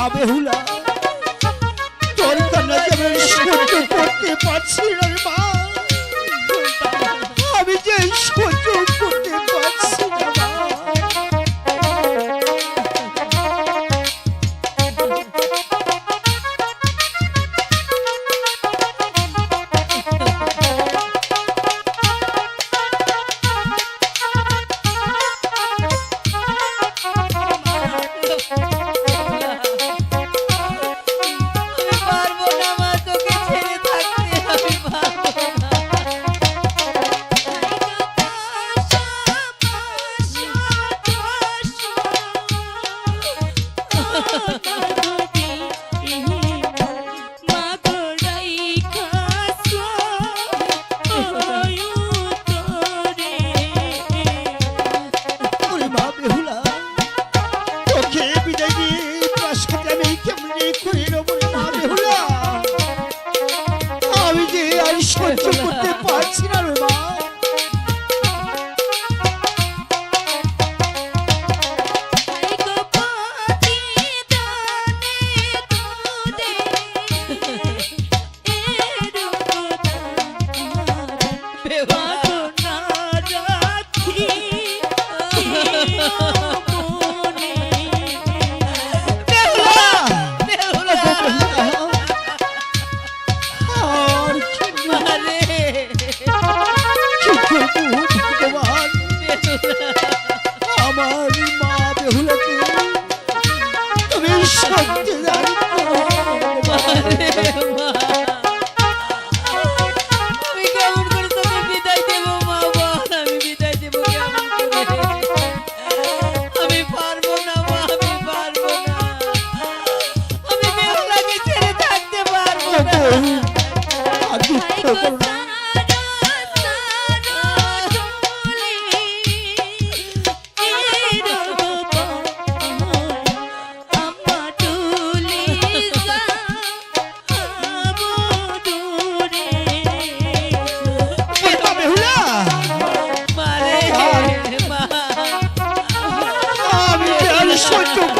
মা Behula Push the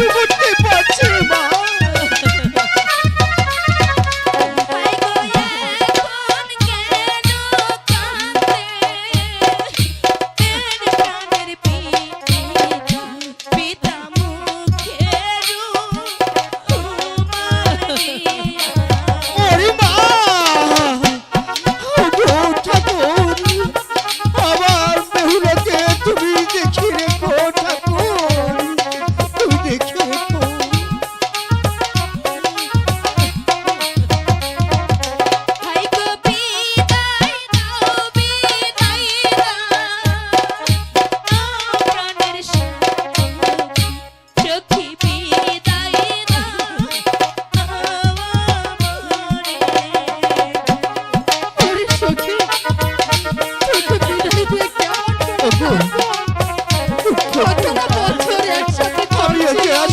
সহ্য করতে পারছি না, মা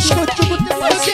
সহ্য করতে পারছি